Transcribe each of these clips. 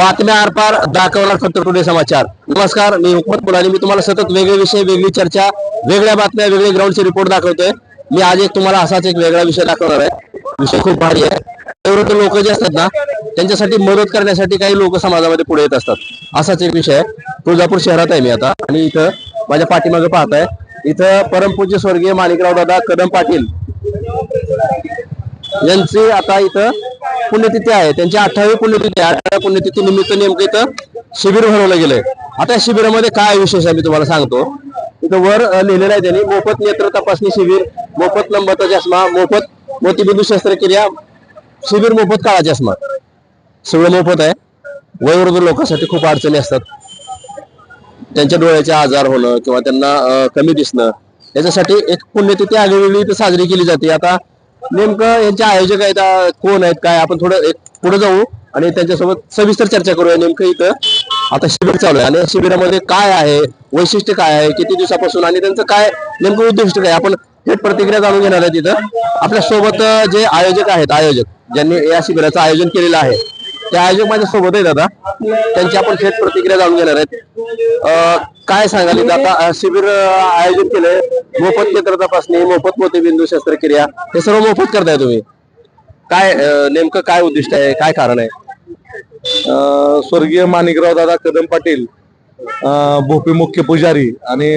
बातम्या आरपार दाखवणार फक्त टुडे समाचार. नमस्कार मी हुकमत मुलानी मी तुम्हाला सतत वेगळे विषय वेगळी चर्चा वेगळ्या बातम्या वेगळे ग्राउंडचे रिपोर्ट दाखवतोय. मी आज एक तुम्हाला असाच एक वेगळा विषय दाखवणार आहे. विषय खूप भारी आहे. निवृत्त लोक जे असतात ना त्यांच्यासाठी मदत करण्यासाठी काही लोक समाजामध्ये पुढे येत असतात. असाच एक विषय तुळजापूर शहरात आहे मी आता. आणि इथं माझ्या पाठीमागे पाहत आहे इथं परमपूज्य स्वर्गीय माणिकराव दादा कदम पाटील. यांची आता इथं पुण्यतिथी आहे. त्यांची अठरावी पुण्यतिथी आहे. अठराव्या पुण्यतिथी निमित्त नेमकं इथं शिबिर भरवलं गेलंय. आता या शिबिरामध्ये काय विशेष आहे मी तुम्हाला सांगतो. इथं वर लिहिलेलं आहे त्यांनी मोफत नेत्र तपासणी शिबिर मोफत लंबत चष्मा मोफत मोतीबिंदू शस्त्रक्रिया शिबिर मोफत काळा चष्मा. सगळं मोफत आहे. वयोवृद्ध लोकांसाठी खूप अडचणी असतात. त्यांच्या डोळ्याचे आजार होणं किंवा त्यांना कमी दिसणं याच्यासाठी एक पुण्यतिथी आगळीवेगळी इथं साजरी केली जाते. आता नेमकं यांचे आयोजक आहेत कोण आहेत काय? आपण थोडं एक पुढे जाऊ आणि त्यांच्यासोबत सविस्तर चर्चा करूया नेमकं इथं. आता शिबिर चालू आहे आणि शिबिरामध्ये काय आहे वैशिष्ट्य काय आहे किती दिवसापासून आणि त्यांचं काय नेमकं उद्दिष्ट काय आपण थेट प्रतिक्रिया जाणून घेणार आहे तिथं आपल्यासोबत जे आयोजक आहेत आयोजक ज्यांनी या शिबिराचं आयोजन केलेलं आहे ते आयोजक माझ्या सोबत आहेत आता. त्यांची आपण थेट प्रतिक्रिया जाणून घेणार आहेत. काय सांगाल दादा आता शिबिर आयोजित केलंय. मोफत नेत्र तपासणी मोफत मोतीबिंदू शस्त्रक्रिया हे सर्व मोफत करताय तुम्ही. काय नेमकं काय उद्दिष्ट आहे? काय कारण आहे? स्वर्गीय माणिकराव दादा कदम पाटील भोपी मुख्य पुजारी आणि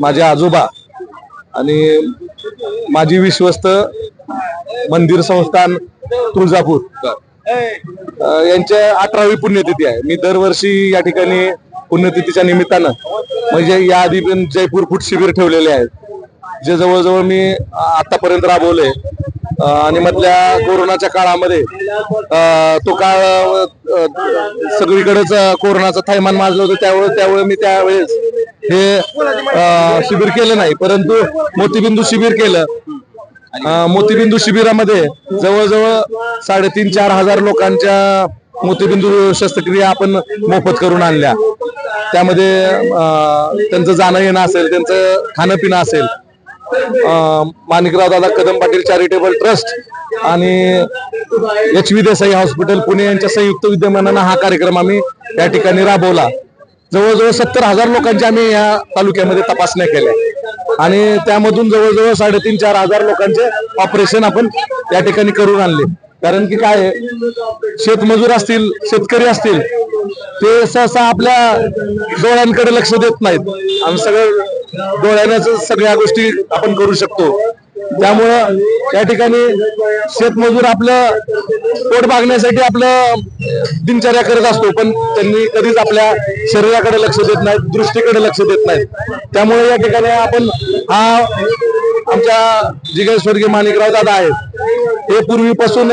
माझे आजोबा आणि माझी विश्वस्त मंदिर संस्थान तुळजापूर. यांच्या अठरावी पुण्यतिथी आहे. मी दरवर्षी या ठिकाणी पुण्यतिथीच्या निमित्तानं म्हणजे याआधी पण जयपूर फूट शिबिर ठेवलेले आहेत. जे जवळजवळ मी आतापर्यंत राबवले. आणि मधल्या कोरोनाच्या काळामध्ये तो काळ सगळीकडेच कोरोनाचा कोरोनाचं थैमान माजलं होतं. त्यावेळेस त्यावेळेस मी त्यावेळेस हे शिबिर केलं नाही. परंतु मोतीबिंदू शिबिर केलं. मोतीबिंदू शिबिरामध्ये जवळजवळ साडेतीन चार हजार लोकांच्या मोतीबिंदू शस्त्रक्रिया आपण मोफत करून आणल्या. त्यामध्ये त्यांचं जाणं येणं असेल त्यांचं खाणं पिणं असेल माणिकराव दादा कदम पाटील चॅरिटेबल ट्रस्ट आणि H V Desai hospital Pune यांच्या संयुक्त विद्यमानानं हा कार्यक्रम आम्ही या ठिकाणी राबवला. जवळजवळ सत्तर हजार लोकांच्या आम्ही या तालुक्यामध्ये तपासण्या केल्या. आणि त्यामधून जवळजवळ साडेतीन चार हजार लोकांचे ऑपरेशन आपण या ठिकाणी करून आणले. कारण की काय आहे, शेतमजूर असतील शेतकरी असतील ते सहसा आपल्या डोळ्यांकडे लक्ष देत नाहीत. आणि सगळं डोळ्यानंच सगळ्या गोष्टी आपण करू शकतो. त्यामुळं या ठिकाणी शेतमजूर आपलं पोट भागण्यासाठी आपलं दिनचर्या करत असतो पण त्यांनी कधीच आपल्या शरीराकडे लक्ष देत नाहीत दृष्टीकडे लक्ष देत नाहीत. त्यामुळे या ठिकाणी आपण हा आमच्या जिगेश्वर्गीय काही स्वर्गीय माणिकराव दादा आहेत. हे पूर्वीपासून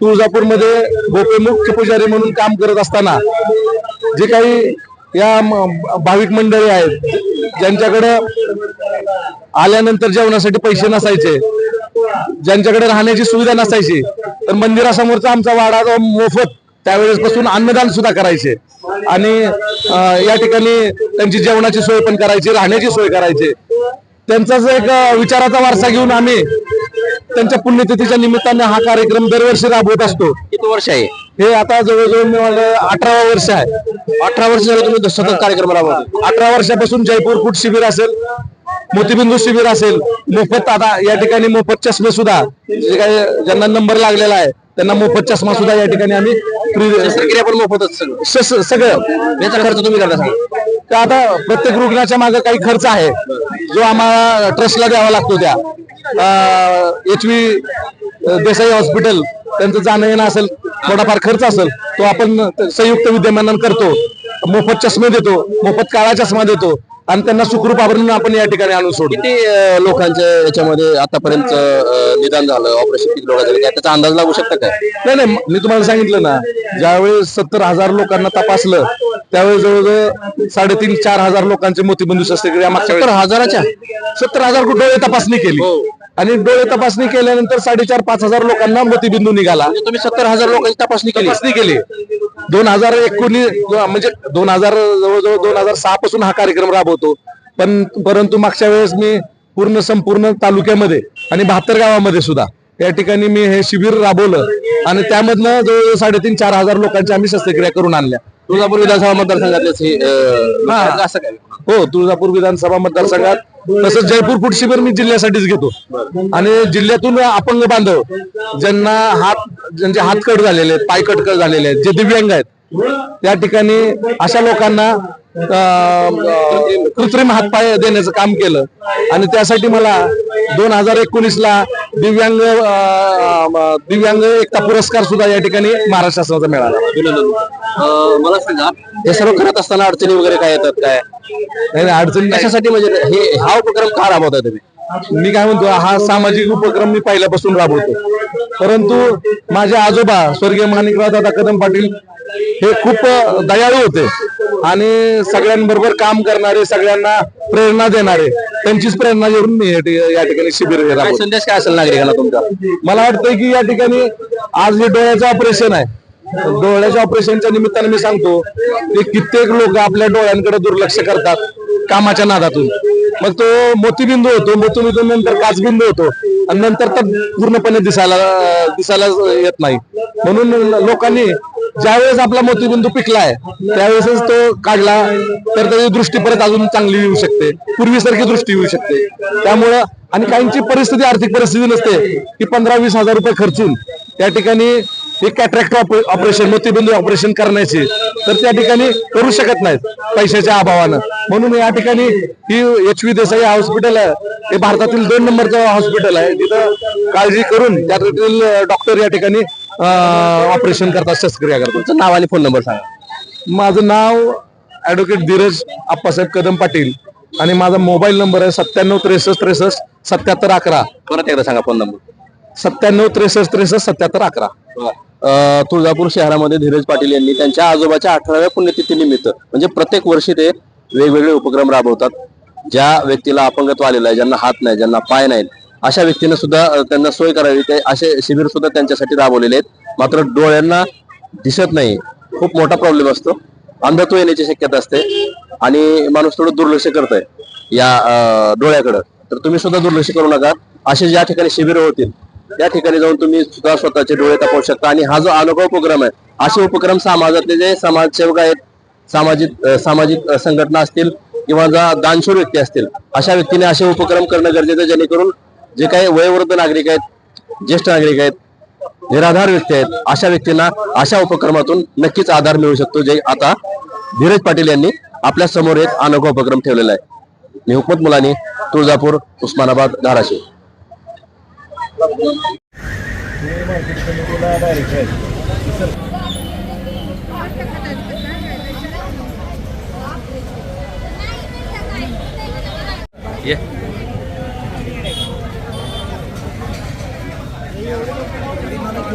तुळजापूरमध्ये गोपे मुख्य पुजारी म्हणून काम करत असताना जे काही या भाविक मंडळी आहेत ज्यांच्याकडे आल्यानंतर जेवणासाठी पैसे नसायचे ज्यांच्याकडे राहण्याची सुविधा नसायची तर मंदिरासमोरचा आमचा वाडा मोफत त्यावेळेस पासून अन्नदान सुद्धा करायचे. आणि या ठिकाणी त्यांची जेवणाची सोय पण करायची राहण्याची सोय करायची. त्यांचाच एक विचाराचा वारसा घेऊन आम्ही त्यांच्या पुण्यतिथीच्या निमित्ताने हा कार्यक्रम दरवर्षी राबवत असतो. किती वर्ष आहे? हे आता जवळजवळ मी अठरावा वर्ष आहे. अठरा वर्ष झालं तुम्ही सतत कार्यक्रम राबवतो. अठरा वर्षापासून जयपूर फूट शिबिर असेल मोतीबिंदू शिबिर असेल मोफत आता या ठिकाणी मोफत चष्मे सुद्धा जे काही ज्यांना नंबर लागलेला आहे त्यांना मोफत चष्मा सुद्धा या ठिकाणी आम्ही शस्त्रक्रिया पण मोफतच सगळं. याचा खर्च तुम्ही करता सांगा आता प्रत्येक रुग्णाच्या मागे काही खर्च आहे. जो आम्हाला ट्रस्टला द्यावा लागतो त्या. एच व्ही देसाई हॉस्पिटल त्यांचं जाणं येणं असेल थोडाफार खर्च असेल तो आपण संयुक्त विद्यमानानं करतो. मोफत चष्मे देतो मोफत काळा चष्मा देतो आणि त्यांना सुखरूप आवरून आपण या ठिकाणी आणून सोडतो किती लोकांच्या याच्यामध्ये आतापर्यंत निदान झालं? ऑपरेशन किती लोकांचं त्याचा अंदाज लागू शकता काय नाही नाही मी तुम्हाला सांगितलं ना ज्यावेळेस सत्तर हजार लोकांना तपासलं त्यावेळेस जवळजवळ साडेतीन चार हजार लोकांचे मोतीबिंदू शस्त्रक्रिया मागच्या सत्तर हजाराच्या? सत्तर हजार डोळे तपासणी केली. आणि डोळे तपासणी केल्यानंतर साडेचार पाच हजार लोकांना मोतीबिंदू निघाला. म्हणजे तुम्ही सत्तर हजार लोकांची तपासणी केली. तपासणी केली. दोन हजार एकोणीस म्हणजे दोन हजार जवळजवळ दोन हजार सहा पासून हा कार्यक्रम राबवतो. पण परंतु मागच्या वेळेस मी पूर्ण संपूर्ण तालुक्यामध्ये आणि बहात्तर गावामध्ये सुद्धा या ठिकाणी मी हे शिबिर राबवलं. आणि त्यामधनं जवळजवळ साडेतीन चार हजार लोकांची आम्ही शस्त्रक्रिया करून आणल्या. तुळजापूर विधानसभा मतदारसंघातलेच हे अं. लोक आहेत का असं काय तुळजापूर विधानसभा मतदारसंघात तसंच जयपूर शिबिर मी जिल्ह्यासाठीच घेतो आणि जिल्ह्यातून अपंग बांधव ज्यांना हात ज्यांचे हात कट झालेले आहेत पाय कटकट झालेले आहेत जे दिव्यांग आहेत त्या ठिकाणी अशा लोकांना कृत्रिम हातपाय देण्याचं काम केलं. आणि त्यासाठी मला दोन हजार एकोणीस ला दिव्यांग दिव्यांग एकता पुरस्कार सुद्धा या ठिकाणी महाराष्ट्र शासनाचा मिळाला. मला सांगा हे सर्व करत असताना अडचणी वगैरे काय येतात काय? नाही, अडचण. कशासाठी म्हणजे हे हा उपक्रम का राबवताय तुम्ही? मी काय म्हणतो हा सामाजिक उपक्रम मी पहिल्यापासून राबवतो. परंतु माझे आजोबा स्वर्गीय माणिकराव दादा कदम पाटील हे खूप दयाळू होते. आणि सगळ्यांबरोबर काम करणारे सगळ्यांना प्रेरणा देणारे त्यांचीच प्रेरणा घेऊन मी या ठिकाणी शिबिर हे काय संदेश काय असेल नागरिकांना तुमचा? मला वाटतंय की या ठिकाणी आज हे डोळ्याचं ऑपरेशन आहे. डोळ्याच्या ऑपरेशनच्या निमित्ताने मी सांगतो की कित्येक लोक आपल्या डोळ्यांकडे दुर्लक्ष करतात कामाच्या नादातून. मग तो मोतीबिंदू होतो मोतीबिंदू नंतर काचबिंदू होतो. आणि नंतर तर पूर्णपणे दिसायला दिसायला येत नाही. म्हणून लोकांनी ज्यावेळेस आपला मोतीबिंदू पिकलाय त्यावेळेसच तो काढला तर त्याची दृष्टी परत अजून चांगली येऊ शकते. पूर्वीसारखी दृष्टी येऊ शकते. त्यामुळं आणि काहींची परिस्थिती आर्थिक परिस्थिती नसते की पंधरा वीस हजार रुपये खर्चून त्या ठिकाणी एक कॅट्रॅक्ट ऑपरेशन मोतीबिंदू ऑपरेशन करण्याचे. तर त्या ठिकाणी करू शकत नाहीत पैशाच्या अभावानं. म्हणून या ठिकाणी ही एच व्ही देसाई हॉस्पिटल आहे. हे भारतातील दोन नंबरचं हॉस्पिटल आहे. तिथं काळजी करून त्यातील डॉक्टर या ठिकाणी ऑपरेशन करतात शस्त्रक्रिया करतात. तुमचं नाव आणि फोन नंबर सांगा. माझं नाव ऍडव्होकेट धीरज आप्पासाहेब कदम पाटील आणि माझा मोबाईल नंबर आहे सत्त्याण्णव त्रेसष्ट त्रेसष्ट सत्याहत्तर अकरा. परत एकदा सांगा फोन नंबर सत्त्याण्णव त्रेसष्ट त्रेसष्ट सत्याहत्तर अकरा. तुळजापूर शहरामध्ये धीरज पाटील यांनी त्यांच्या आजोबाच्या अठराव्या पुण्यतिथीनिमित्त म्हणजे प्रत्येक वर्षी ते वेगवेगळे उपक्रम राबवतात ज्या व्यक्तीला अपंगत्व आलेलं आहे ज्यांना हात नाही ज्यांना पाय नाही अशा व्यक्तींना सुद्धा त्यांना सोय करावी ते असे शिबिर सुद्धा त्यांच्यासाठी राबवलेले आहेत. मात्र डोळ्यांना दिसत नाही. खूप मोठा प्रॉब्लेम असतो. अंधत्व येण्याची शक्यता असते. आणि माणूस थोडं दुर्लक्ष करत आहे या डोळ्याकडं. तर तुम्ही सुद्धा दुर्लक्ष करू नका. असे ज्या ठिकाणी शिबिर होतील त्या ठिकाणी जाऊन तुम्ही सुद्धा स्वतःचे डोळे तपासू शकता. आणि हा जो अनुभव उपक्रम आहे असे उपक्रम समाजातले जे समाजसेवक आहेत सामाजिक सामाजिक संघटना असतील किंवा जा दानशूर व्यक्ती असतील अशा व्यक्तीने असे उपक्रम करणं गरजेचं आहे, जेणेकरून जे काही वयोवृद्ध नागरिक आहेत ज्येष्ठ नागरिक आहेत निराधार व्यक्ती आहेत अशा व्यक्तींना अशा उपक्रमातून नक्कीच आधार मिळू शकतो जे आता धीरज पाटील यांनी आपल्यासमोर एक अनोखा उपक्रम ठेवलेला आहे. मी हुकमत मुलानी तुळजापूर उस्मानाबाद धाराशिव.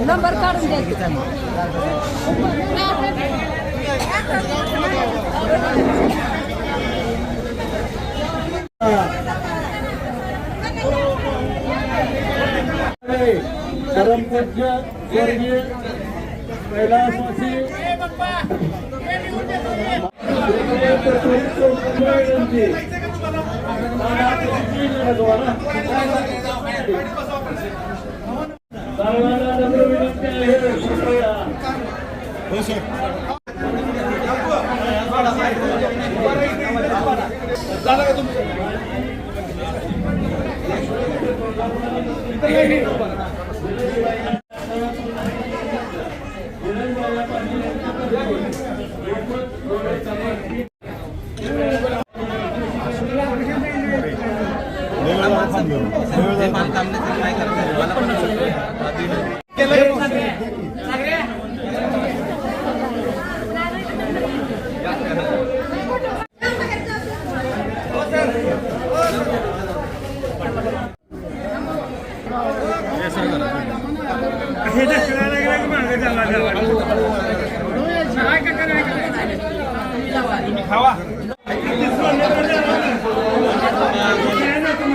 नंबर काढून द्या. परमपूज्य स्वर्गीय कैलासवासी। सर्वांना नम्र विनंती आहे कृपया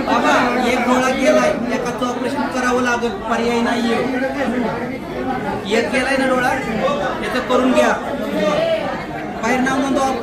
बाबा एक डोळा गेलाय त्याचं ऑपरेशन करावं लागत पर्याय नाहीये. एक गेलाय ना डोळा? त्याचं करून घ्या. बाहेर नाव नोंदवा.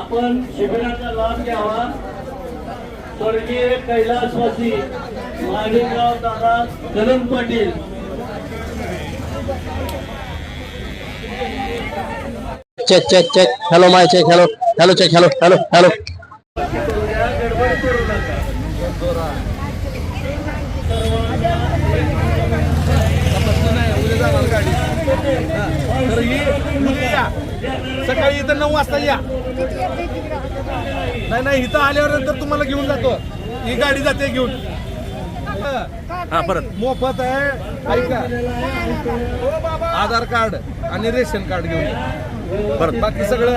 आपण शिबिराचा लाभ घ्यावा. स्वर्गीय कैलासवासी Manikrao Dada Kadam Patil. Check check check. Hello my check hello. Hello check hello hello hello गडबड करू नका तर ही मुली या सकाळी इथं नऊ वाजता या. नाही नाही इथं आल्यावर नंतर तुम्हाला घेऊन जातो. ही गाडी जाते घेऊन. हा परत. मोफत आहे. ऐका. आधार कार्ड आणि रेशन कार्ड घेऊन परत. बाकी सगळं.